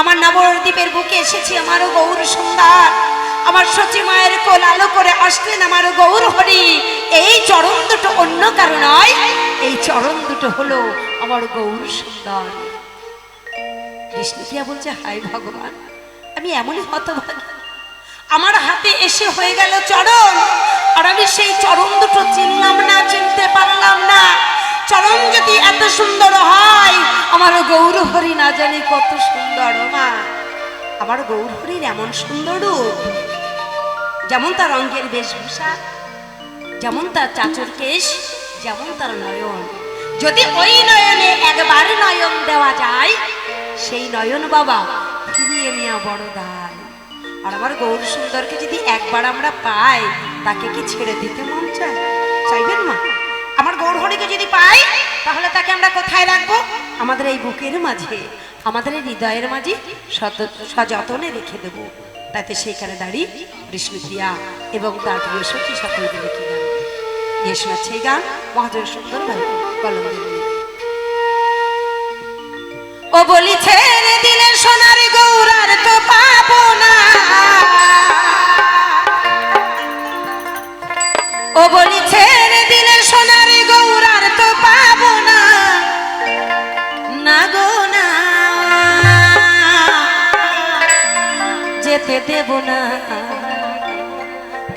আমার নবদ্বীপের বুকে এসেছি আমারও গৌর সুন্দর। আমার সচি মায়ের কোল আলো করে আসলেন আমারও গৌর হরি। এই চরণ দুটো অন্য কারণ নয়, এই চরণ দুটো হলো আমার গৌর সুন্দর। কৃষ্ণপ্রিয়া বলছে হাই ভগবান, আমি এমনই হতভাগী। আমার হাতে এসে হয়ে গেল চরণ, আর আমি সেই চরণ দুটো চিনলাম না, চিনতে পারলাম না। চরণ যদি এত সুন্দর হয়, আমার গৌর হরি না জানি কত সুন্দর, মা। আমার গৌর হরির এমন সুন্দর যেমন তার অঙ্গের বেশভূষা যেমন তার চাচর কেশ, যেমন তার নয়ন। যদি ওই নয়নে একবার নয়ন দেওয়া যায়, সেই নয়ন বাবা ফিরিয়ে নেওয়া বড় দায়। আর আমার গৌর সুন্দরকে যদি একবার আমরা পাই, তাকে কি ছেড়ে দিতে মন চায়? চাইবেন মা? আমার গৌর হরিকে যদি পাই, তাহলে তাকে আমরা কোথায় রাখব? আমাদের এই বুকের মাঝে, আমাদের এই হৃদয়ের মাঝে সযতনে রেখে দেবো। তাতে সেইখানে দাঁড়িয়ে বিষ্ণুপ্রিয়া এবং তার প্রিয় সখী সকল মিলে কি গান ইয়ে শোনাচ্ছে এই গান মহাজন সুন্দর ও বলি ছেড়ে দিলে সোনার গৌরার তো যেতে দেব না।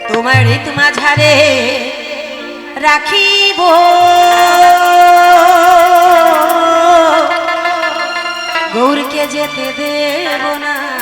তোমার রীত মাঝারে রাখিব। গৌরকে যেতে দেব না।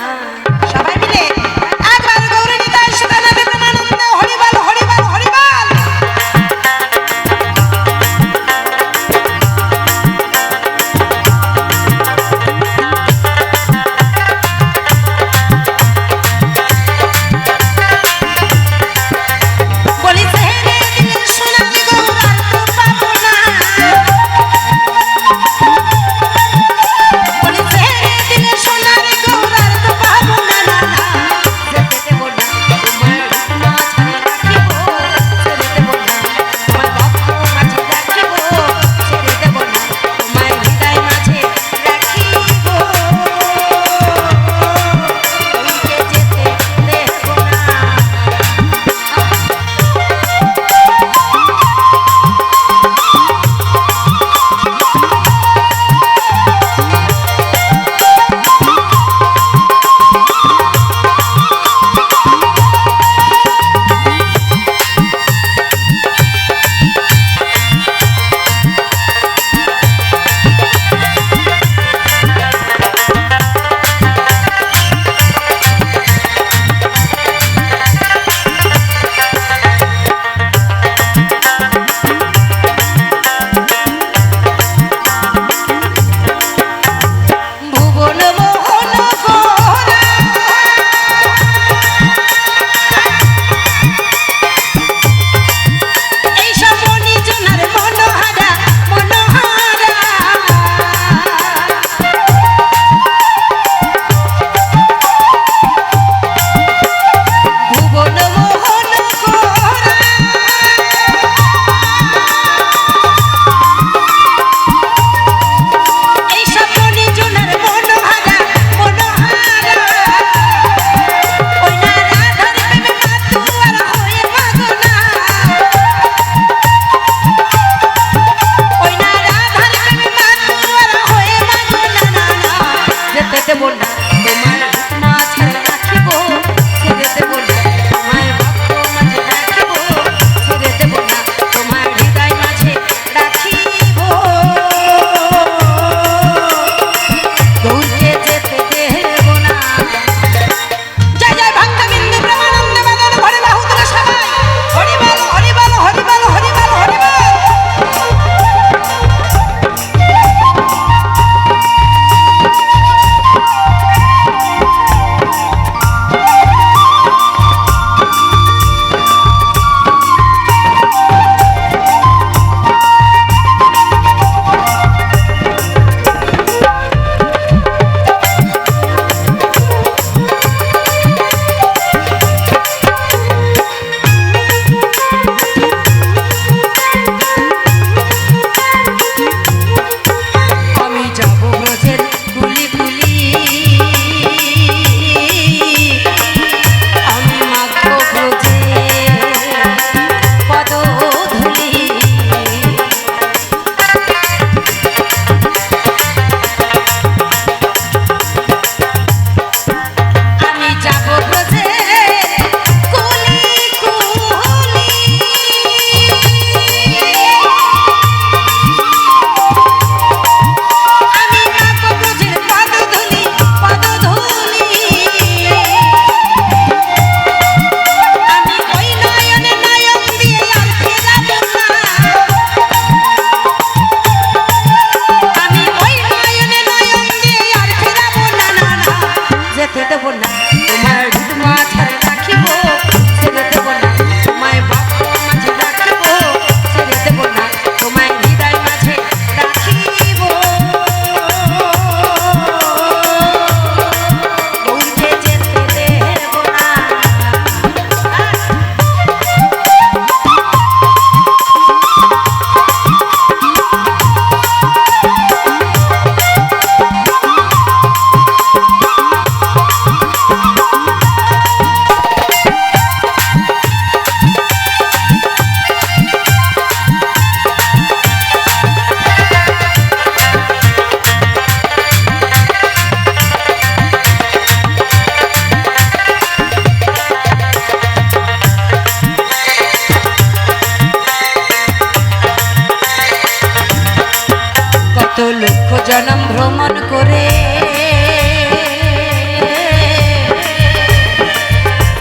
ভ্রমণ করে।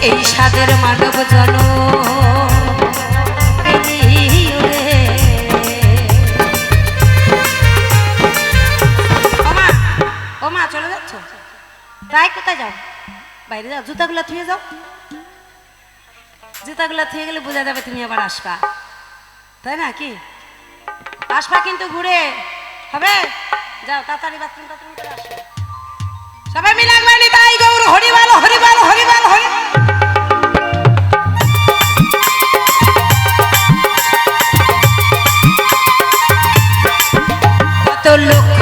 এই সাদের মানব জন চলে যাচ্ছ? তাই কোথায় যাও? বাইরে যাও, জুতাগুলো থুয়ে যাও। জুতাগুলো থুয়ে গেলে বোঝা যাবে তুমি আবার আসবা। তাই না কি? আসবা কিন্তু ঘুরে। হবে? যাও, তাড়াতাড়ি বাথরুম টাথরুম করে আসো। সবাই মিলে একবার তাই গৌর, হরিবাল হরিবাল হরিবাল, হরি লোক